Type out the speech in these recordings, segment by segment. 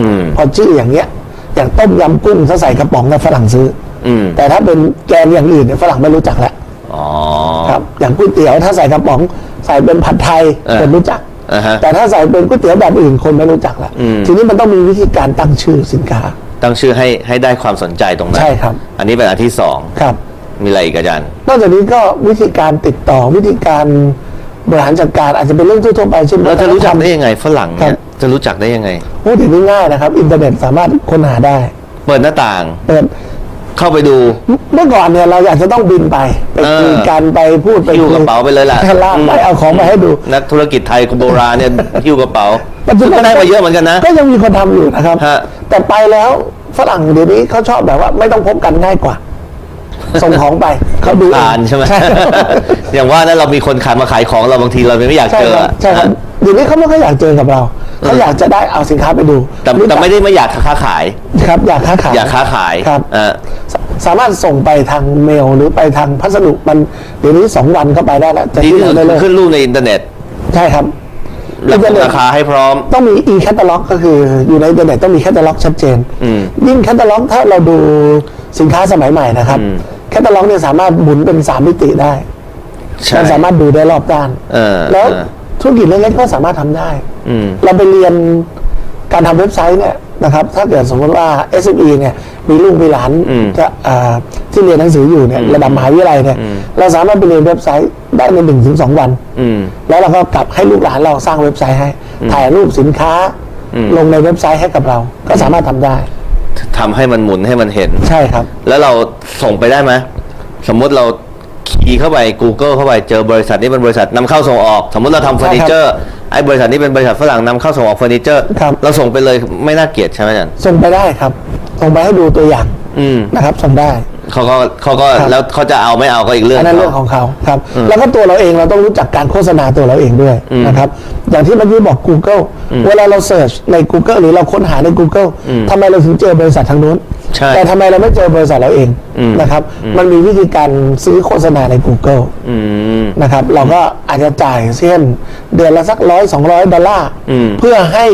อืมพอชื่ออย่างเงี้ย อย่างต้มยำกุ้งถ้าใส่กระป๋องเนี่ยฝรั่งซื้อออืมแต่ถ้าเป็นแกงอย่างอื่นเนี่ยฝรั่งไม่รู้จักแล้วอ๋อครับอย่างก๋วยเตี๋ยวถ้าใส่กระป๋องใส่เป็นผัดไทยเออคนรู้จักอ่าฮะแต่ถ้าใส่เป็นก๋วยเตี๋ยวแบบอื่นคนไม่รู้จักแล้วอืมทีนี้มันต้องมีวิธีการตั้งชื่อสินค้า ตั้งชื่อให้ให้ได้ความสนใจตรงนั้นใช่ครับ อันนี้เป็นอันที่สองครับ มีอะไรอีกอาจารย์นอกจากนี้ก็วิธีการติดต่อวิธีการบริหารจัดการอาจจะเป็นเรื่องทั่วๆไปเช่นเราจะรู้จักได้วัฒนธรรมยังไงฝรั่งครัเนี่ยบ จะรู้จักได้ยังไง โอ้เดี๋ยวนี้ง่ายนะครับ อินเทอร์เน็ตสามารถค้นหาได้ เปิดหน้าต่าง เปิดเข้าไปดู เมื่อก่อนเนี่ยเราอยากจะต้องบินไปไปเออคุยกันไปพูดไปหิ้วคุกระเป๋าไปเลยล่ะลากไปเอาของมาให้ดู นักธุรกิจไทยโบราณเนี่ยหิ้วกระเป๋าปัจจุบันก็ได้มาเยอะเหมือนกันนะ ก็ยังมีคนทำอยู่นะครับฮะแต่ไปแล้วฝรั่งเดี๋ยวนี้เขาชอบแบบว่า ไม่ต้องพบกันง่ายกว่าส่งของไปเขาดูเองอ่านใช่ไหมใช่อย่างว่านั้นเรามีคนขายมาขายของเราบางทีเราไม่อยากใช่เจอครับใช่ครับเดี๋ยวนี้เขาไม่ค่อยอยากเจอกับเรา เขาอยากจะได้เอาสินค้าไปดูแต่รู้แต่จักไม่ได้ไม่อยากค้าขายครับ อยากค้าขายอยากค้าขายครับเออสสามารถส่งไปทางเมลหรือไปทางพัสดุมันเดี๋ยวนี้สองวันก็ไปได้แล้วจะที่ที่เราได้เลยขึ้นรูปในอินเทอร์เน็ต ใช่ครับระบุอินเทอร์เน็ตราคาให้พร้อม ต้องมี e catalog ก็คืออยู่ในอินเทอร์เน็ตต้องมีแคตตาล็อกชัดเจนอืมยิ่งแคตตาล็อกถ้าเราดูสินค้าสมัยใหม่นะครับอืมแคตตาล็อกเนี่ยสามารถหมุนเป็นสามมิติได้ใช่มันสามารถดูได้รอบด้านเออแล้วเออ ธุรกิจเล็กๆก็สามารถทำได้อืมเราไปเรียนการทำเว็บไซต์เนี่ยนะครับ ถ้าเกิดสมมติว่า SME เนี่ย มีลูกมีหลานอืมจะอ่าที่เรียนหนังสืออยู่เนี่ยระดับมหาวิทยาลัยเนี่ยอืมเราสามารถไปเรียนเว็บไซต์ได้ในหนึ่งถึงสองวันอืมแล้วเราก็กลับให้ลูกหลานเราสร้างเว็บไซต์ให้ ถ่ายรูปสินค้าอืมลงในเว็บไซต์ให้กับเรา ก็สามารถทำได้ทำให้มันหมุนให้มันเห็น ใช่ครับ แล้วเราส่งไปได้ไหมสมมุติเรา คีย์เข้าไป Google เข้าไปเจอบริษัทนี้เป็นบริษัทนำเข้าส่งออก สมมุติเราทำเฟอร์นิเจอร์ไอ้บริษัทนี้เป็นบริษัทฝรั่งนำเข้าส่งออกเฟอร์นิเจอร์ครับ เราส่งไปเลยไม่น่าเกลียดใช่ไหมอาจารย์ส่งไปได้ครับ ส่งไปให้ดูตัวอย่างอืม นะครับส่งได้ เขาก็เขาก็ครับ แล้วเขาจะเอาไม่เอาก็อีกเรื่อง อันนั้นเรื่องของเขาครับ แล้วก็ตัวเราเองเราต้องรู้จักการโฆษณาตัวเราเองด้วยนะครับ อย่างที่เมื่อกี้บอก Google เวลาเราเสิร์ชใน Google หรือเราค้นหาใน Google ทำไมเราถึงเจอบริษัททางนู้น ใช่แต่ทำไมเราไม่เจอบริษัทเราเองอืม นะครับ มันมีวิธีการซื้อโฆษณาใน Google อืม นะครับ เราก็อาจจะจ่ายเช่น เดือนละสักร้อยสองร้อยดอลลาร์อืมเพื่อให้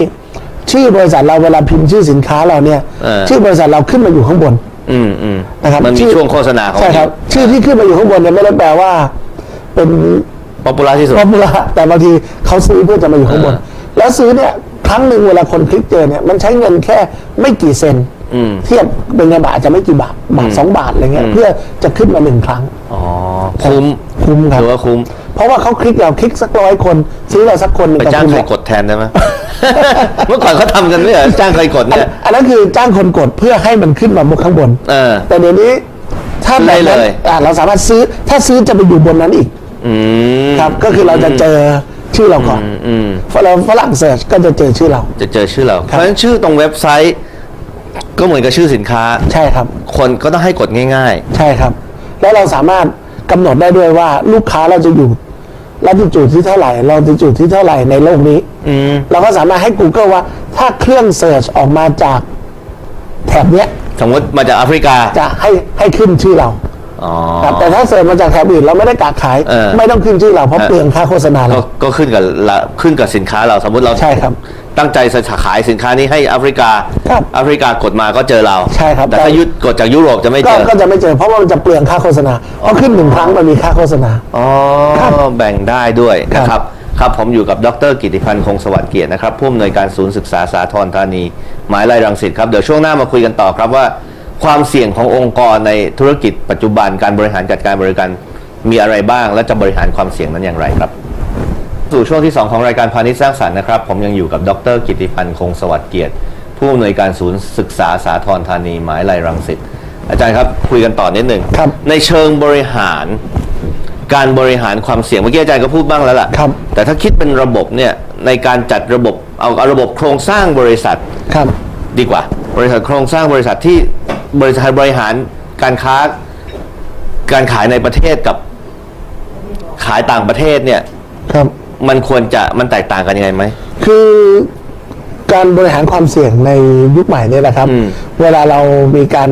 ชื่อบริษัทเราเวลาพิมพ์ชื่อสินค้าเราเนี่ย เออ ชื่อบริษัทเราขึ้นมาอยู่ข้างบน อืมอืมนะครับมันมีชื่อช่วงโฆษณาของใช่ครับชื่อที่ขึ้นมาอยู่ข้างบนเนี่ยไม่ได้แปลว่า เป็นป๊อปปูล่าที่สุดป๊อปปูล่าแต่บางทีเขาซื้อเพื่อจะมาอยู่ข้างบนเออแล้วซื้อเนี่ยครั้งหนึ่งเวลาคนคลิกเจอเนี่ยมันใช้เงินแค่ไม่กี่เซนอืมเทียบเป็นเงินบาทอาจจะไม่กี่บาทบาทสองบาทอะไรเงี้ยเพื่อจะขึ้นมาหนึ่งครั้งอ๋อคุ้มคุ้มครับถือว่าคุ้ม เพราะว่าเขาคลิกเราคลิกสักร้อยคน ซื้อเราสักคนหนึ่งไปกับจ้างคุณใครเนี่ยกดแทนได้ไหมเมื่อก่อนเขาทำกันไม่เหรอจ้างใครกดเนี่ยอันนั้นคือจ้างคนกดเพื่อให้มันขึ้นมาบนข้างบนเออแต่เดี๋ยวนี้ถ้าแบบนั้นได้เลยอะเราสามารถซื้อถ้าซื้อจะไปอยู่บนนั้นอีกอืมครับก็คือเราจะเจอชื่อเราก่อนอืมอืมพอเราฝรั่งเสิร์ชก็จะเจอชื่อเรา จะเจอชื่อเราคเพรับราะฉะนั้นชื่อตรงเว็บไซต์ ก็เหมือนกับชื่อสินค้า ใช่ครับ คนก็ต้องให้กดง่ายใช่ครับ แล้วเราสามารถกำหนดได้ด้วยว่าลูกค้าเราจะอยู่ ลัติจูดที่เท่าไหร่เราติจูดที่เท่าไหร่ในโลกนี้ๆอืมเราก็สามารถให้ Google ว่า ถ้าเครื่องเสิร์ชออกมาจากแถบเนี้ยสมมติมาจากแอฟริกาจะให้ให้ขึ้นชื่อเราอ๋อ ครับแต่ถ้าเสิร์ชมาจากแถบอื่นเราไม่ได้กะขาย เออ ไม่ต้องขึ้นชื่อเราเพราะเออเปลืองค่าโฆษณาก็เราก็ขึ้นกับละขึ้นกับสินค้าเราสมมติเราใช่ครับ ตั้งใจจะขายสินค้านี้ให้แอฟริกาครับแอฟริกากดมาก็เจอเราใช่ครับ แต่ถ้ายุดกดจากยุโรปจะไม่ก็เจอก็จะไม่เจอเพราะว่ามันจะเปลืองค่าโฆษณาเพราะขึ้นหนึ่งครั้งมันมีค่าโฆษณา อ๋อครับแบ่งได้ด้วยครับ นะครับ ครับผมอยู่กับดรกิติพันธ์คงสวัสดิ์เกียรตินะครับผู้อำนวยการศูนย์ศึกษาสาทรธานีหมายไร่รังสิตครับเดี๋ยวช่วงหน้ามาคุยกันต่อครับว่า ความเสี่ยงขององค์กรในธุรกิจปัจจุบันการบริหารจัดการบริการมีอะไรบ้าง และจะบริหารความเสี่ยงนั้นอย่างไรครับ สู่ช่วงที่ 2 ของรายการพาณิชย์สร้างสรรค์นะครับ ผมยังอยู่กับดรกิติพันธ์คงสวัสดิ์เกียรติ ผู้อำนวยการศูนย์ศึกษาสาทรธานีหมายไร่รังสิตอาจารย์ครับคุยกันต่อนิดหนึ่งครับในเชิงบริหาร การบริหารความเสี่ยงเมื่อกี้อาจารย์ก็พูดบ้างแล้วล่ะครับแต่ถ้าคิดเป็นระบบเนี่ยในการจัดระบบเอาเอาระบบโครงสร้างบริษัทครับดีกว่า บริษัทโครงสร้างบริษัทที่บริษัทบริหารการค้าการขายในประเทศกับขายต่างประเทศเนี่ยครับ มันควรจะมันแตกต่างกันยังไงไหม คือการบริหารความเสี่ยงในยุคใหม่เนี่ยนะครับ อืมเวลาเรามีการ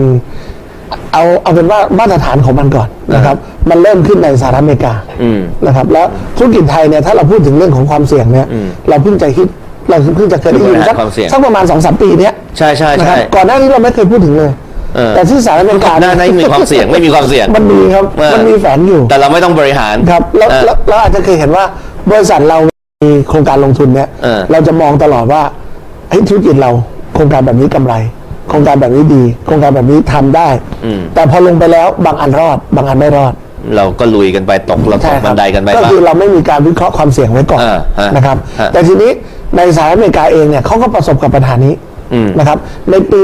เอาเอาเป็นว่ามาตรฐานของมันก่อนนะครับ มันเริ่มขึ้นในสหรัฐอเมริกาอืมนะครับ แล้วธุรกิจไทยเนี่ยถ้าเราพูดถึงเรื่องของความเสี่ยงเนี่ย อืมเราเพิ่งจะฮิตเราเพิ่งจะเคยได้ยินบริหารสักความเสี่ยง สักประมาณสองสามปีเนี้ยใช่ใช่นะครัใช่ บก่อนหน้านี้เราไม่เคยพูดถึงเลย เออ แต่ที่สหรัฐอเมริกาหน้านั้นมีความเสี่ยงไม่มีความเสี่ยงมันมีครับเออมันมีแฝงอยู่ แต่เราไม่ต้องบริหารครับแล้วเออ แล้วเราอาจจะเคยเห็นว่า บริษัทเรามีโครงการลงทุนเนี่ยเออ เราจะมองตลอดว่าเฮ้ยธุรกิจเราโครงการแบบนี้กำไร โครงการแบบนี้ดี โครงการแบบนี้ทำได้แต่พอลงไปแล้วบางอันรอด บางอันไม่รอด เราก็ลุยกันไปตกเราตใช่กคบัรันไดกันไปก็บ้าง คือเราไม่มีการวิเคราะห์ความเสี่ยงไว้ก่อนเออฮะนะครับ ฮะแต่ทีนี้ในสหรัฐอเมริกาเองเนี่ยเขาก็ประสบกับปัญหานี้อืมนะครับ ในปี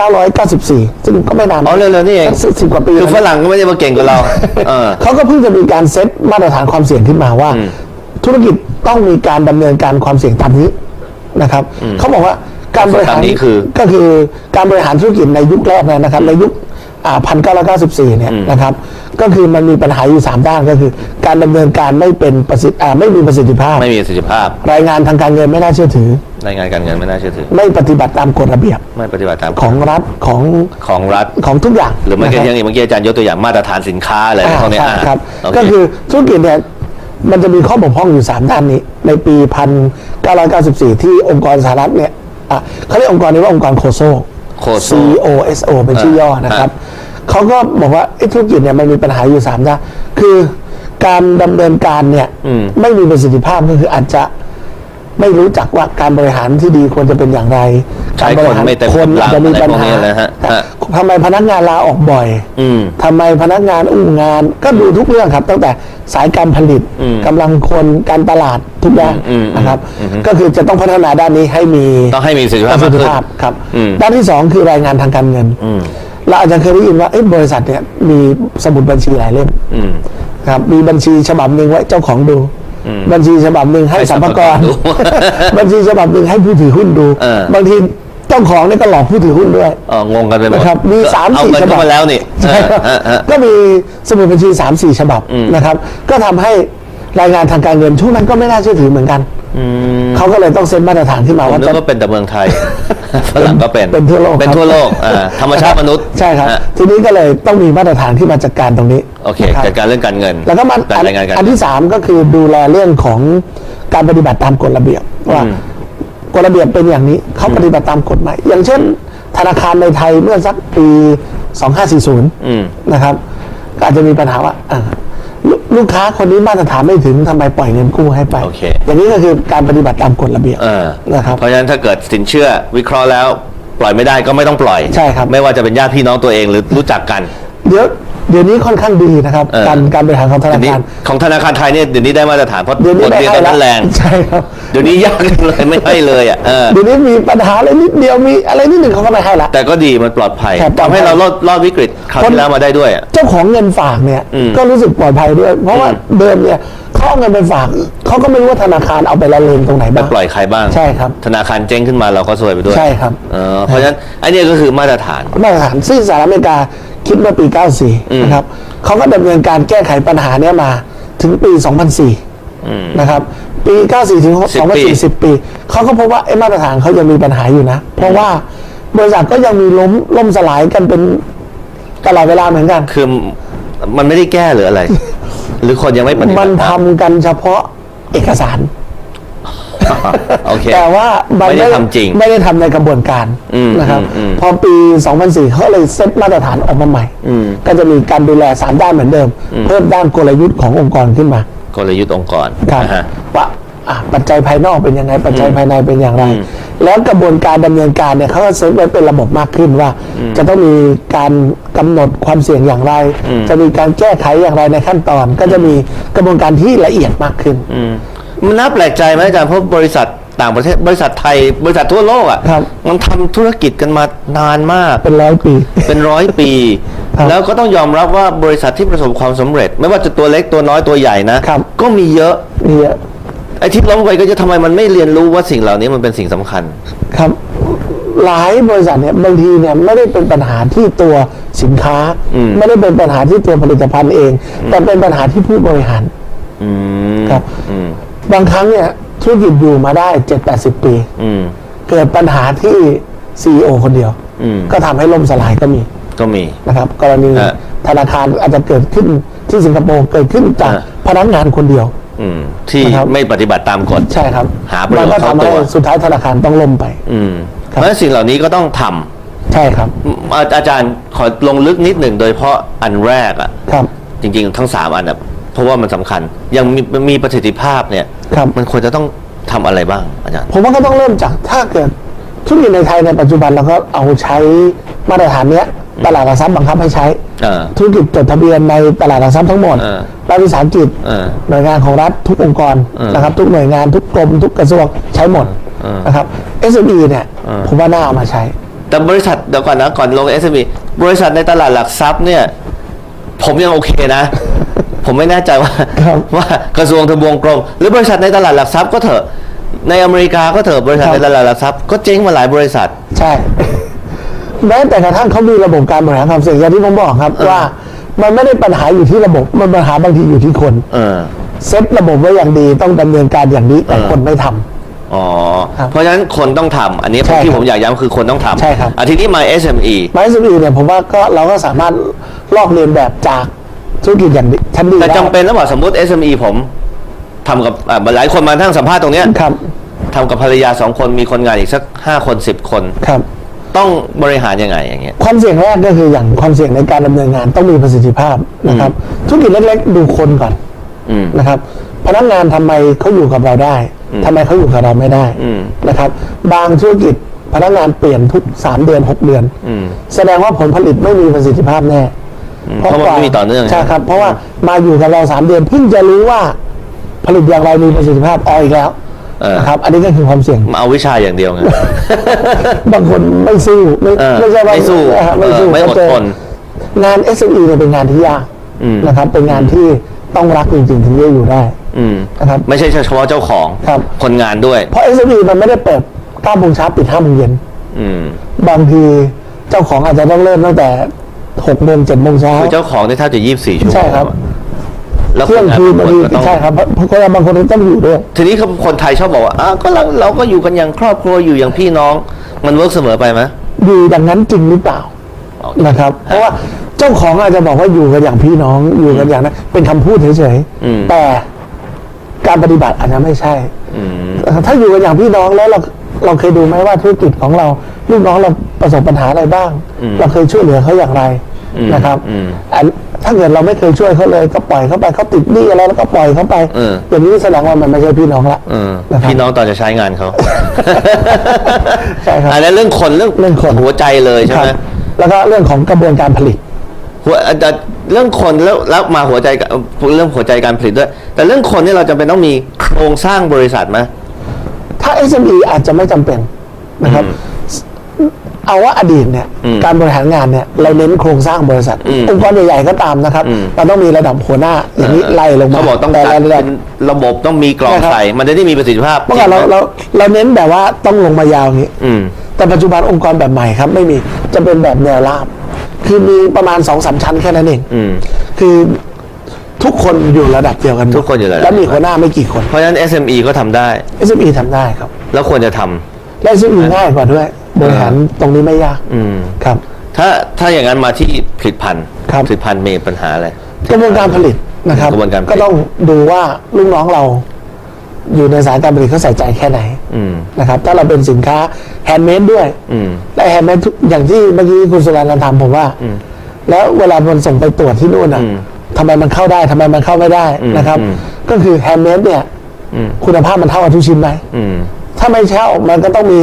1994 ซึ่งก็ไม่นานอ๋อเร็วๆนี่เอง สักสิบกว่าปีคือฝรั่งก็ไม่ได้มาเก่งกว่าเรา เออ เขาก็เพิ่งจะมีการเซตมาตรฐานความเสี่ยงขึ้นมาว่า ธุรกิจต้องมีการดำเนินการความเสี่ยงตามนี้นะครับเขาบอกว่าการบริหารตามนี้คือก็คือการบริหารธุรกิจในยุคแรกเนยนะครับ ในยุคพันเก้าร้อยเก้าสิบสี่เนี่ยนะครับ ก็คือมันมีปัญหาอยู่สามด้านก็คือ การดำเนินการไม่เป็นประสิทธิอ่าไม่มีประสิทธิภาพ ไม่มีประสิทธิภาพ รายงานทางการเงินไม่น่าเชื่อถือ รายงานการเงินไม่น่าเชื่อถือ ไม่ปฏิบัติตามกฎระเบียบ ไม่ปฏิบัติตามของรัฐของของรัฐของทุกอย่าง หรือไม่ก็นะคบยังเมื่อกี้อาจารย์ยกตัวอย่างมาตรฐานสินค้าอะไรอ่าพวกเนี้ยใช่อ่าครับโเก็คือธุรกิจเนี่ย มันจะมีข้อบกพร่องอยู่ 3 ด้านนี้ ในปี 1994 ที่องค์กรสหรัฐเนี่ยอะเขาเรียกองค์กรนี้ว่าองค์กรโคโซโคโซ C O S O เป็นชื่อย่อนะครับเขาก็บอกว่าไอ้ธุรกิจเนี่ยมันมีปัญหาอยู่3ด้านคือการดำเนินการเนี่ยอืมไม่มีประสิทธิภาพก็คืออาจจะ ไม่รู้จักว่าการบริหารที่ดีควรจะเป็นอย่างไรใช้การบริหารคนไม่เต็มคนอาจจะมีปัญหาอะไรพวกนี้นะฮะฮะทำไมพนักงานลาออกบ่อยอืมทำไมพนักงานอู้งาน ก็ดูทุกเรื่องครับ ตั้งแต่สายการผลิตอืมกำลังคนการตลาดทุกอย่างอืมอืมนะครับ ก็คือจะต้องพัฒนาด้านนี้ให้มีต้องให้มีประสิทธิปภาพระสิมาทกธิขึ้นภาพครับอืมด้านที่สองคือรายงานทางการเงินอืมเราอาจจะเคยได้ยินว่าเอ้ยบริษัทเนี่ยมีสมุดบัญชีหลายเล่มอืมครับมีบัญชีฉบับหนึ่งไว้เจ้าของดู บัญชีฉบับหนึ่งให้ให้สัมภากรสรรพากรดูบัญชีฉบับหนึ่งให้ผู้ถือหุ้นดูเออบางทีเจ้าของเนี่ยก็หลอกผู้ถือหุ้นด้วยเอองงกันไปหมดนะครับ มีสามเอาสี่เงินฉบัเข้าบมาแล้วนี่ใช่ครับเออเออเออก็มีสมุดบัญชีสามสี่ฉบับนะครับ ก็ทำให้รายงานทางการเงินช่วงนั้นก็ไม่น่าเชื่อถือเหมือนกัน เขาก็เลยต้องเซ็นมาตรฐานขึ้นมาผมว่านึจะกว่าเป็นแต่เมืองไทยฝรั่งก็เป็นเป็นทั่วโลกเป็นครับทั่วโลกอ่าธรรมชาติมนุษย์ใช่ครับฮะทีนี้ก็เลยต้องมีมาตรฐานที่มาจัดการตรงนี้โอเคนะครับจัดการเรื่องการเงิน แล้วก็มันการอันรายงานการอันเงินที่สามก็คือดูแลเรื่องของการปฏิบัติตามกฎระเบียบว่าอืมกฎระเบียบเป็นอย่างนี้เขาปฏิบัติตามกฎหมายอย่างเช่น ธนาคารในไทยเมื่อสักปี 2540อืมนะครับก็อาจจะมีปัญหาว่าอ่า ลลูกค้าคนนี้มาตรฐานไม่ถึงทำไมปล่อยเงินกู้ให้ไปโอเคอย่างนี้ก็คือการปฏิบัติตามกฎระเบียบเออนะครับ เพราะฉะนั้นถ้าเกิดสินเชื่อวิเคราะห์แล้ว ปล่อยไม่ได้ก็ไม่ต้องปล่อยใช่ครับ ไม่ว่าจะเป็นญาติพี่น้องตัวเองหรือรู้จักกัน เดี๋ยว เดี๋ยวนี้ค่อนข้างดีนะครับ เออ การการบริหารของธเดี๋นายวนี้คาร ของธนาคารไทยเนี่ยเดี๋ยวนี้ได้มาตรฐานเพราะเดี๋ยวบนี้ทได้เรียนให้ตอนแล้นั้วนแรงใช่ครับ เดี๋ยวนี้ยากกันเลยไม่ให้เลยอะเออเดี๋ยวนี้มีปัญหาอะไรนิดเดียวมีอะไรนิดหนึ่งเขาก็ไม่ให้ละ แต่ก็ดีมันปลอดภัยครับปลอดภัย ทำให้เรารอดรอดวิกฤตคราวที่แล้วมาได้ด้วยอะเจ้าของเงินฝากเนี่ยอืมก็รู้สึกปลอดภัยด้วย เพราะว่าเดิมเนี่ยเขาเอาเงินไปฝากเขาก็ไม่รู้ว่าธนาคารเอาไปละเลงตรงไหนไปบ้าง ปล่อยใครบ้างใช่ครับธนาคารเจ๊งขึ้นมาเราก็ซวยไปด้วยใช่ครับ เออเพราะฉะนั้นอันนี้ก็คือมาตรฐาน มาตรฐานซึ่งสหรัฐอเมริกา คิดเมื่อปี 94 นะครับเขาก็ดำเนินการแก้ไขปัญหาเนี้ยมาถึงปี 2004 นะครับ ปี 94 ถึง10ปี2040ปี เขาก็พบว่าไอ้มาตรฐานเขายังมีปัญหาอยู่นะ เพราะว่าบริษัทก็ยังมีล้มล่มสลายกันเป็นตลอดเวลาเหมือนกัน คือมันไม่ได้แก้หรืออะไร หรือคนยังไม่ปฏิบัมันติทำตามกันเฉพาะเอกสาร โอเคแต่ว่ามันไม่ได้ทำจริงไม่ได้ทำในกระบวนการอืมนะครับอืมอืมพอปี 2004เขาเลยเซตมาตรฐานออกมาใหม่อืมก็จะมีการดูแลสามด้านเหมือนเดิม เพิ่มด้านกลยุทธ์ขององค์กรขึ้นมากลยุทธ์องค์กรครับนะฮะว่าอะปัจจัยภายนอกเป็นยังไง ปัจจัยภายในเป็นอย่างไรอืมแล้วกระบวนการดำเนินการเนี่ยเขาก็เซตไว้เป็นระบบมากขึ้นว่า จะต้องมีการกำหนดความเสี่ยงอย่างไร จะมีการแก้ไขอย่างไรในขั้นตอน ก็จะมีกระบวนการที่ละเอียดมากขึ้นอื มมันน่าแปลกใจไหมอาจารย์เพราะบริษัทต่างประเทศ บริษัทไทย บริษัททั่วโลกอะครับ มันทำธุรกิจกันมานานมาก เป็นร้อยปี เป็นร้อยปี ครับแล้วก็ต้องยอมรับว่าบริษัทที่ประสบความสำเร็จ ไม่ว่าจะตัวเล็กตัวน้อยตัวใหญ่นะ ครับ ก็มีเยอะนี่อะไอ้ที่ล้มไปก็จะทำไมมันไม่เรียนรู้ว่าสิ่งเหล่านี้มันเป็นสิ่งสำคัญ ครับหลายบริษัทเนี่ยบางทีเนี่ยไม่ได้เป็นปัญหาที่ตัวสินค้า อืม ไม่ได้เป็นปัญหาที่ตัวผลิตภัณฑ์เอง แต่เป็นปัญหาที่ผู้บริหาร อืมครับ อืม บางครั้งเนี่ยธุรกิจอยู่มาได้เจ็ดแปดสิบปี อืม เกิดปัญหาที่ซีอคนเดียว อืม ก็ทำให้ล่มสลายก็มีก็มี นะครับ กรณีฮะ ธนาคารอาจจะเกิดขึ้นที่สิงคโปร์เกิดขึ้นจากฮะพนักงานคนเดียว อืม ที่นะครับ ไม่ปฏิบัติตามกฎ ใช่ครับหาประโยชน์มันก็ทำให้เข้าตัว สุดท้ายธนาคารต้องล่มไป อืมครับเพราะฉะนั้นสิ่งเหล่านี้ก็ต้องทำใช่ครับอาอาจารย์ขอลงลึกนิดหนึ่งโดยเฉพาะอันแรกอะ ครับ จริงๆ ทั้งสามอันอะ เพราะว่ามันสำคัญยังมีมีประสิทธิภาพเนี่ยครับ มันควรจะต้องทำอะไรบ้างอาจารย์ ผมว่าก็ต้องเริ่มจากถ้าเกิดธุรกิจในไทยในปัจจุบันเราก็เอาใช้มาตรฐานเนี้ยตลาดหลักทรัพย์บังคับให้ใช้ เออ ธุรกิจจดทะเบียนในตลาดหลักทรัพย์ทั้งหมดเออ รัฐวิสาหกิจ เออ หน่วยงานของรัฐทุกองค์กรเออนะครับทุกหน่วยงานทุกกรมทุกกระทรวงใช้หมดเออนะครับ SME เนี่ยเออ ผมว่าน่าเอามาใช้ แต่บริษัทเดี๋ยวก่อนนะก่อนลง SME บริษัทในตลาดหลักทรัพย์เนี่ย ผมยังโอเคนะ ผมไม่แน่ใจว่าครับ ว่ากระทรวงทบวงกรม หรือบริษัทในตลาดหลักทรัพย์ก็เถอะ ในอเมริกาก็เถอะบริษัทครับ ในตลาดหลักทรัพย์ก็เจ๊งมาหลายบริษัท ใช่ แม้แต่กระทั่งเขามีระบบการบริหารความเสี่ยงอย่างที่ผมบอกครับว่า มันไม่ได้ปัญหาอยู่ที่ระบบมันปัญหาบางทีอยู่ที่คน เออ เซตระบบไว้อย่างดีต้องดำเนินการอย่างนี้ แต่เออ คนไม่ทำ อ๋อ ครับเพราะฉะนั้นคนต้องทำอันนี้ใช่ที่ครับผมอยากย้ำคือคนต้องทำใช่ครับ อาทีนี้มา SME ไม้สมีเนี่ยผมว่าก็เราก็สามารถลอกเลียนแบบจาก ธุรกิจอย่างดีชั้นดีแต่ได้จำเป็นแล้วบอกสมมติ SME ผมทำกับอ่าหลายคนมาทั้งสัมภาษณ์ตรงเนี้ยครับทำกับภรรยาสองคนมีคนงานอีกสักห้าคนสิบคน ครับ ต้องบริหารยังไงอย่างเงี้ย ความเสี่ยงแรกก็คืออย่างความเสี่ยงในการดำเนินงานต้องมีประสิทธิภาพนะครับธุรกิจเล็กๆดูคนก่อนอืม นะครับพนักงานทำไมเขาอยู่กับเราได้ทำไมเขาอยู่กับเราไม่ได้อืม นะครับ บางธุรกิจพนักงานเปลี่ยนทุกสามเดือนหกเดือน อืม แสดงว่าผลผลิตไม่มีประสิทธิภาพแน่อืม เพราะมันไม่มีต่อเนื่องใช่ครับ เพราะว่ามาอยู่กับเราสามเดือนเพิ่งจะรู้ว่าผลิตอย่างไรมีประสิทธิภาพอออีกแล้วเออนะครับ อันนี้ก็คือความเสี่ยง มาเอาวิชาอย่างเดียวไงบางคนไม่สู้ไม่เออไม่ใช่ว่าไม่สู้เออไม่สู้เออไม่อดก็เจทนงาน SME เนี่ยเป็นงานที่ยากอืมนะครับ เป็นงานที่ต้องรักจริงๆถึงจะอยู่ได้อืมนะครับไม่ใช่เฉพาะเจ้าของครับคนงานด้วย เพราะ SME มันไม่ได้เปิด9โมงเช้าปิด5โมงเย็นอืมบางทีเจ้าของอาจจะต้องเริ่มตั้งแต่ 6โมง7โมงเช้าคือเจ้าของนี่แทบจะยี่สิบสี่ชั่วโมงใช่ครับแล้วคเที่ยนงงานคืนบาบางงคนทีก็ต้องใช่ครับเพราะคนบางคนต้องอยู่ด้วย ทีนี้คนไทยชอบบอกว่าอ้าวก็เราเราก็อยู่กันอย่างครอบครัวอยู่อย่างพี่น้อง มันเวิร์กเสมอไปไหมอยู่อย่างนั้นจริงหรือเปล่าอ๋อนะครับ เพราะว่าเจ้าของอาจจะบอกว่าอยู่กันอย่างพี่น้องอยู่กันอย่างนั้นเป็นคำพูดเฉยอืมๆแต่การปฏิบัติอาจจะไม่ใช่อืมถ้าอยู่กันอย่างพี่น้องแล้วเราเราเคยดูไหมว่าธุรกิจของเรา ลูกน้องเราประสบปัญหาอะไรบ้างอืมเราเคยช่วยเหลือเขาอย่างไรอืมนะครับอืมอันถ้าเกิดเราไม่เคยช่วยเขาเลยก็ปล่อยเขาไปเขาติดหนี้อะไรแล้วก็ปล่อยเขาไปเอออย่างนี้แสดงว่ามันไม่ใช่พี่น้องละเออนะครับพี่น้องตอนจะใช้งานเขาใช่ครับอันนั้นเรื่องคนเรื่องเรื่องคนหัวใจเลยใช่ครับไหมแล้วก็เรื่องของกระบวนการผลิตหัวแต่เรื่องคนแล้วแล้วมาหัวใจกับเรื่องหัวใจการผลิตด้วย แต่เรื่องคนนี่เราจำเป็นต้องมีโครงสร้างบริษัทไหมถ้า SME อาจจะไม่จำเป็นนะครับ เอาว่าอดีตเนี่ยอืมการบริหารงานเนี่ยเราเน้นโครงสร้างบริษัทอืมองค์กรใหญ่ๆก็ตามนะครับอืมเราต้องมีระดับหัวหน้าอย่างนี้ไล่ลงมาเขาบอกต้องแต่จัดละระดัเป็บนระบบต้องมีกล่องใช่ครับใส่มันจะได้มีประสิทธิภาพเมื่อก่อนเราจงไหมเราเราเน้นแบบว่าต้องลงมายาวอย่างนี้อืมแต่ปัจจุบันองค์กรแบบใหม่ครับ ไม่มีจะเป็นแบบแนวราบ คือมีประมาณสองสามชั้นแค่นั้นเองอืมคือทุกคนอยู่ระดับเดียวกันหมดทุกคนอยู่ระดับแล้วมีหัวหน้าไม่กี่คน เพราะฉะนั้น SME ก็ทำได้ SME ทำได้ครับ แล้วควรจะทำและ SME ง่ายกว่าด้วย บริหารตรงนี้ไม่ยากอืมครับ ถ้าถ้าอย่างนั้นมาที่ผลิตภัณฑ์ครับผลิตภัณฑ์มีปัญหาอะไรกระบวนการผลิตนะครับกระบวนการผลิตก็ต้องดูว่าลูกน้องเรา อยู่ในสายการผลิตเขาใส่ใจแค่ไหนอืมนะครับ ถ้าเราเป็นสินค้าแฮนด์เมดด้วยอืมและแฮนด์เมดอย่างที่เมื่อกี้คุณสุรันทำผมว่าแล้วเวลามันส่งไปตรวจที่นู่นอะอืมทำไมมันเข้าได้ทำไมมันเข้าไม่ได้อืมนะครับอืมก็คือแฮนด์เมดเนี่ยอืมคุณภาพมันเท่ากันทุกชิ้นไหมอืมถ้าไม่เท่ามันก็ต้องมี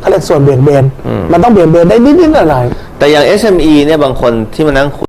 เขาเรียกส่วนเบี่ยงเบนอืมมันต้องเบี่ยงเบนได้นิดๆหน่อยแต่อย่าง SME เนี่ยบางคนที่มานั่งคุย